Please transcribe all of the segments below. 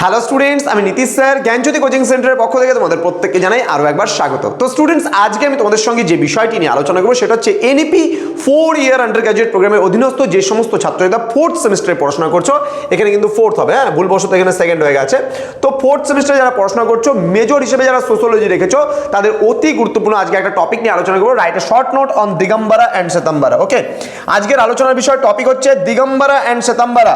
Hello students আমি Nitish sir, জ্ঞানজ্যোতি coaching সেন্টারের পক্ষ থেকে তোমাদের প্রত্যেককে জানাই আরও একবার স্বাগত। তো স্টুডেন্টস আজকে আমি তোমাদের সঙ্গে যে বিষয়টি নিয়ে আলোচনা করব, সেটা হচ্ছে NEP four year undergraduate প্রোগ্রামের অধীনস্থ যে সমস্ত ছাত্রীরা ফোর্থ সেমিস্টারে পড়াশোনা করছ, এখানে কিন্তু ফোর্থ হবে হ্যাঁ? ভুলবশত এখানে সেকেন্ড হয়ে গেছে। তো ফোর্থ সেমিস্টারে যারা পড়াশোনা করছ মেজর হিসেবে যারা সোশ্যোলজি রেখেছো, তাদের অতি গুরুত্বপূর্ণ আজকে একটা টপিক নিয়ে আলোচনা করব right short note on Digambara and Shvetambara okay আজকের আলোচনার বিষয় টপিক হচ্ছে দিগম্বরা অ্যান্ড শ্বেতাম্বরা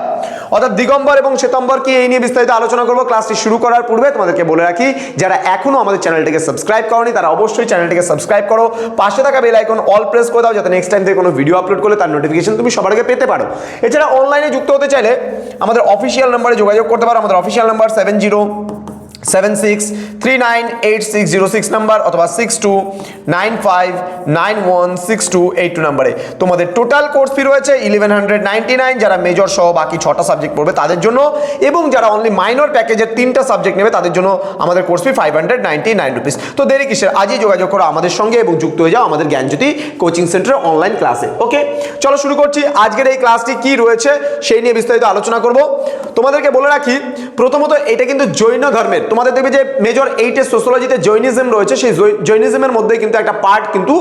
অর্থাৎ দিগম্বর এবং শ্বেতম্বর কি এই নিয়ে বিস্তারিত আলোচনা করব? ক্লাসটি শুরু করার পূর্বে তোমাদেরকে বলে রাখি, যারা এখনও আমাদের চ্যানেলটিকে সাবস্ক্রাইব করনি, তারা অবশ্যই চ্যানেলটিকে সাবস্ক্রাইব করো। পাশে থাকা বেল আইকন অল প্রেস করে দাও, যাতে নেক্সট টাইম থেকে কোনো ভিডিও আপলোড করলে তার নোটিফিকেশন তুমি সবার আগে পেতে পারো। এছাড়া অনলাইনে যুক্ত হতে চাইলে আমাদের অফিসিয়াল নাম্বারে যোগাযোগ করতে পারো, আমাদের official number seven zero seven six three nine eight six zero six number অথবা six two nine five nine one six two eight two নাম্বারে তোমাদের টোটাল কোর্স ফি রয়েছে ইলেভেন হান্ড্রেড নাইনটি নাইন যারা মেজর সহ বাকি ছটা subject পড়বে তাদের জন্য, এবং যারা অনলি মাইনর প্যাকেজের তিনটা সাবজেক্ট নেবে, তাদের জন্য আমাদের course fee five hundred ninety nine rupees তো দেরি কিসের? আজই যোগাযোগ করো আমাদের সঙ্গে এবং যুক্ত হয়ে যাও আমাদের জ্ঞানজ্যোতি কোচিং সেন্টারের অনলাইন ক্লাসে ওকে চলো শুরু করছি। আজকের এই ক্লাসটি কি রয়েছে সেই নিয়ে বিস্তারিত আলোচনা করব। তোমাদেরকে বলে রাখি প্রথমত এটা কিন্তু জৈন ধর্মের। তোমাদের দেখবে যে মেজর এইটের সোশ্যোলজিতে জৈনিজম রয়েছে, সেই জৈনিজমের মধ্যে কিন্তু একটা পার্ট কিন্তু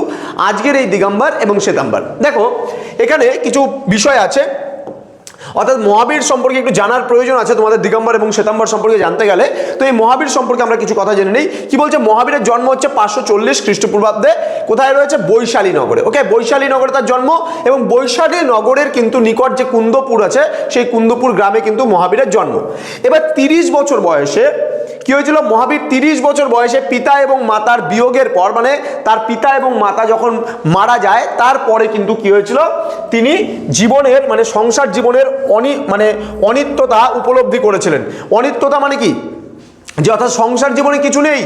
আজকের এই দিগম্বর এবং শ্বেতাম্বর। দেখো, এখানে কিছু বিষয় আছে। অর্থাৎ মহাবীর সম্পর্কে একটু জানার প্রয়োজন আছে তোমাদের দিগম্বর এবং শ্বেতাম্বর সম্পর্কে জানতে গেলে। তো এই মহাবীর সম্পর্কে আমরা কিছু কথা জেনে নিই। কি বলছে? মহাবীরের জন্ম হচ্ছে পাঁচশো চল্লিশ খ্রিস্টপূর্বাব্দে। কোথায় রয়েছে? বৈশালী নগরে। ওকে বৈশালী নগরে তার জন্ম এবং বৈশালী নগরের কিন্তু নিকট যে কুন্দপুর আছে, সেই কুন্দপুর গ্রামে কিন্তু মহাবীরের জন্ম। এবার তিরিশ বছর বয়সে কি হয়েছিল? মহাবীর তিরিশ বছর বয়সে পিতা এবং মাতার বিয়োগের পর মানে তার পিতা এবং মাতা যখন মারা যায়, তারপরে কিন্তু কি হয়েছিল? তিনি জীবনের মানে সংসার জীবনের অনি মানে অনিত্যতা উপলব্ধি করেছিলেন। অনিত্যতা মানে কি? যে অর্থাৎ সংসার জীবনে কিছু নেই।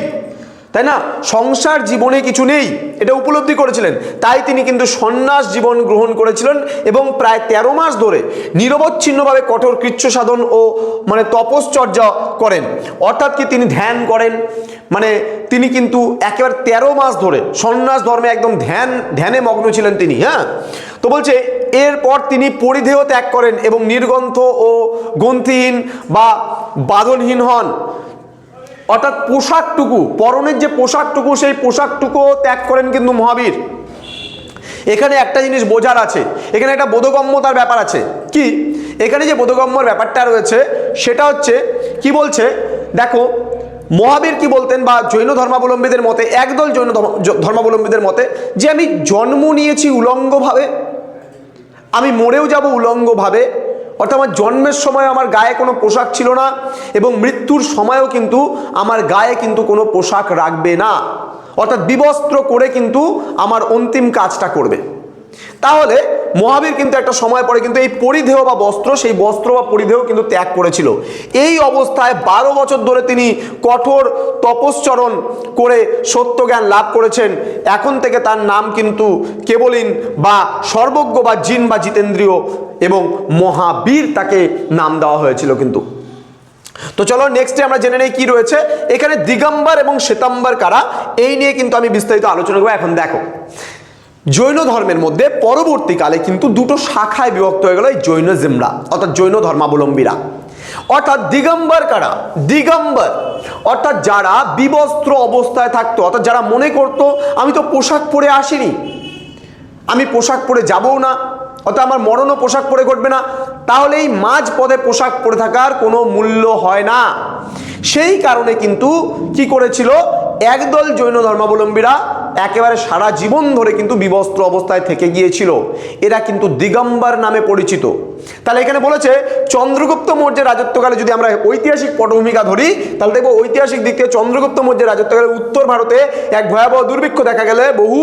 তাই না? সংসার জীবনে কিছু নেই, এটা উপলব্ধি করেছিলেন। তাই তিনি কিন্তু সন্ন্যাস জীবন গ্রহণ করেছিলেন এবং প্রায় তেরো মাস ধরে নিরবচ্ছিন্নভাবে কঠোর কৃচ্ছ সাধন ও মানে তপশ্চর্যা করেন। অর্থাৎ কি তিনি ধ্যান করেন? মানে তিনি কিন্তু একেবারে তেরো মাস ধরে সন্ন্যাস ধর্মে একদম ধ্যান, ধ্যানে মগ্ন ছিলেন তিনি হ্যাঁ? তো বলছে, এরপর তিনি পরিধেয় ত্যাগ করেন এবং নির্গন্থ ও গ্রন্থিহীন বা বাদনহীন হন। অর্থাৎ পোশাকটুকু, পরনের যে পোশাকটুকু, সেই পোশাকটুকু ত্যাগ করেন কিন্তু মহাবীর। এখানে একটা জিনিস বোঝার আছে, এখানে একটা বোধগম্যতার ব্যাপার আছে। কি? এখানে যে বোধগম্যর ব্যাপারটা রয়েছে, সেটা হচ্ছে, কি বলছে? দেখো, মহাবীর কি বলতেন বা জৈন ধর্মাবলম্বীদের মতে, একদল জৈন ধর্ম- ধর্মাবলম্বীদের মতে, যে আমি জন্ম নিয়েছি উলঙ্গভাবে, আমি মরেও যাব উলঙ্গভাবে অর্থাৎ আমার জন্মের সময় আমার গায়ে কোনো পোশাক ছিল না এবং মৃত্যুর সময়ও কিন্তু আমার গায়ে কিন্তু কোনো পোশাক রাখবে না। অর্থাৎ বিবস্ত্র করে কিন্তু আমার অন্তিম কাজটা করবে। তাহলে মহাবীর কিন্তু একটা সময় পরে কিন্তু এই পরিধেয় বা বস্ত্র, সেই বস্ত্র বা পরিধেয় কিন্তু ত্যাগ করেছিল। এই অবস্থায় বারো বছর ধরে তিনি কঠোর তপশ্চরণ করে সত্য জ্ঞান লাভ করেছেন। এখন থেকে তার নাম কিন্তু কেবলিন বা সর্বজ্ঞ বা জিন বা জিতেন্দ্রীয় এবং মহাবীর তাকে নাম দেওয়া হয়েছিল কিন্তু। তো চলো নেক্সটে আমরা জেনে নেই কি রয়েছে। এখানে দিগম্বর এবং শ্বেতাম্বর কারা? এই নিয়ে কিন্তু আমি বিস্তারিত আলোচনা করব। এখন দেখো। জৈন ধর্মের মধ্যে পরবর্তীকালে কিন্তু দুটো শাখায় বিভক্ত হয়ে গেল, এই জৈনজিমরা অর্থাৎ জৈন ধর্মাবলম্বীরা। অর্থাৎ দিগম্বর কারা? দিগম্বর। অর্থাৎ যারা বিবস্ত্র অবস্থায় থাকতো, অর্থাৎ যারা মনে করতো, আমি তো পোশাক পরে আসিনি, আমি পোশাক পরে যাবও না, অর্থাৎ আমার মরণও পোশাক পরে ঘটবে না, তাহলে এই মাঝ পদে পোশাক পরে থাকার কোনো মূল্য হয় না। সেই কারণে কিন্তু কি করেছিল, একদল জৈন ধর্মাবলম্বীরা একেবারে সারা জীবন ধরে কিন্তু বিবস্ত্র অবস্থায় থেকে গিয়েছিল। এরা কিন্তু দিগম্বর নামে পরিচিত। তাহলে এখানে বলেছে, চন্দ্রগুপ্ত মৌর্যের রাজত্বকালে যদি আমরা ঐতিহাসিক পটভূমিকা ধরি, তাহলে দেখব ঐতিহাসিক দিক থেকে চন্দ্রগুপ্ত মৌর্যের রাজত্বকালে উত্তর ভারতে এক ভয়াবহ দুর্ভিক্ষ দেখা গেলে বহু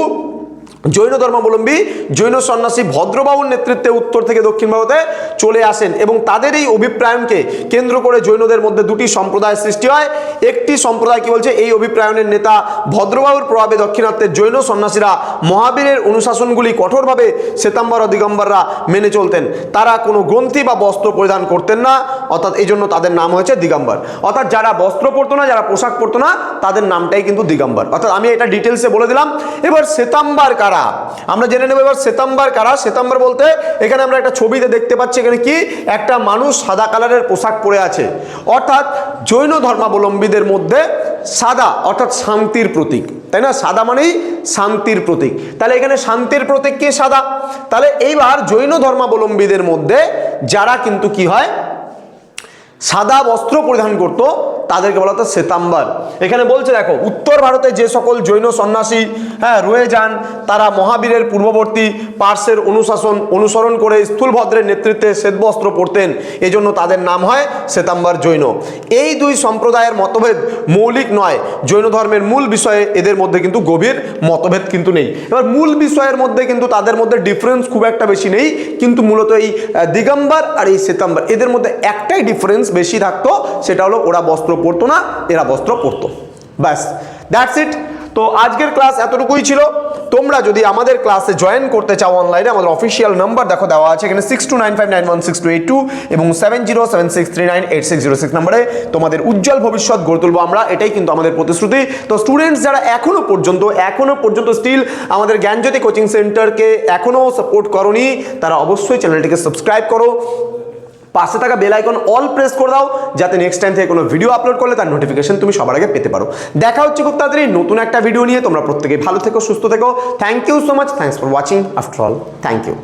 জৈন ধর্মাবলম্বী, জৈন সন্ন্যাসী ভদ্রবাবুর নেতৃত্বে উত্তর থেকে দক্ষিণ ভারতে চলে আসেন এবং তাদের এই অভিপ্রায়নকে কেন্দ্র করে জৈনদের মধ্যে দুটি সম্প্রদায় সৃষ্টি হয়। একটি সম্প্রদায় কি বলছে, এই অভিপ্রায়নের নেতা ভদ্রবাবুর প্রভাবে দক্ষিণাত্যের জৈন সন্ন্যাসীরা মহাবীরের অনুশাসনগুলি কঠোরভাবে শ্বেতাম্বর ও দিগম্বররা মেনে চলতেন। তারা কোনো গ্রন্থি বা বস্ত্র পরিধান করতেন না, অর্থাৎ এই জন্য তাদের নাম হয়েছে দিগম্বর। অর্থাৎ যারা বস্ত্র পরতো না, যারা পোশাক পরতো না, তাদের নামটাই কিন্তু দিগম্বর। অর্থাৎ আমি এটা ডিটেলসে বলে দিলাম। এবার শ্বেতাম্বর কারা? আমরা জেনে নেব এবার শ্বেতাম্বার কারা? শ্বেতাম্বার বলতে এখানে আমরা একটা ছবিতে দেখতে পাচ্ছি এখানে কি, একটা মানুষ সাদা কালারের পোশাক পরে আছে। অর্থাৎ জৈন ধর্মাবলম্বীদের মধ্যে সাদা, অর্থাৎ শান্তির প্রতীক। তাই না? সাদা মানেই শান্তির প্রতীক। তাহলে এখানে শান্তির প্রতীক কে সাদা? তাহলে এইবার জৈন ধর্মাবলম্বীদের মধ্যে যারা কিন্তু কি হয়, সাদা বস্ত্র পরিধান করত তাদেরকে বলা হতো শ্বেতাম্বার এখানে বলছে, দেখো, উত্তর ভারতে যে সকল জৈন সন্ন্যাসী হ্যাঁ রয়ে যান, তারা মহাবীরের পূর্ববর্তী পার্শ্বের অনুশাসন, অনুসরণ করে স্থূলভদ্রের নেতৃত্বে শ্বেতবস্ত্র পরতেন। এজন্য তাদের নাম হয় শ্বেতাম্বার জৈন। এই দুই সম্প্রদায়ের মতভেদ মৌলিক নয়। জৈন ধর্মের মূল বিষয়ে এদের মধ্যে কিন্তু গভীর মতভেদ কিন্তু নেই। এবার মূল বিষয়ের মধ্যে কিন্তু তাদের মধ্যে ডিফারেন্স খুব একটা বেশি নেই, কিন্তু মূলত এই দিগম্বর আর এই শ্বেতাম্বর এদের মধ্যে একটাই ডিফারেন্স বেশি থাকতো, সেটা হলো ওরা বস্ত্র পরতো না, এরা বস্ত্র পরতো। ব্যাস দ্যাটস ইট তো আজকের ক্লাস এতটুকুই ছিল। তোমরা যদি আমাদের ক্লাসে জয়েন করতে চাও অনলাইনে আমাদের অফিসিয়াল নাম্বার দেখো দেওয়া আছে এখানে six two nine five nine one six two eight two এবং seven zero seven six three nine eight six zero six নাম্বারে তোমাদের উজ্জ্বল ভবিষ্যৎ গড়ে তুলবো আমরা। এটাই কিন্তু আমাদের প্রতিশ্রুতি। তো স্টুডেন্টস যারা এখনও পর্যন্ত এখনও পর্যন্ত স্টিল আমাদের জ্ঞানজ্যোতি কোচিং সেন্টারকে এখনও সাপোর্ট করনি, তারা অবশ্যই চ্যানেলটিকে সাবস্ক্রাইব করো। পাশে থাকা বেল আইকন অল প্রেস করে দাও, যাতে নেক্সট টাইম থেকে কোনো ভিডিও আপলোড করলে তার নোটিফিকেশন তুমি সবার আগে পেতে পারো। দেখা হচ্ছে খুব তাড়াতাড়ি নতুন একটা ভিডিও নিয়ে। তোমরা প্রত্যেকেই ভালো থেকো, সুস্থ থেকো। Thank you so much thanks for watching after all thank you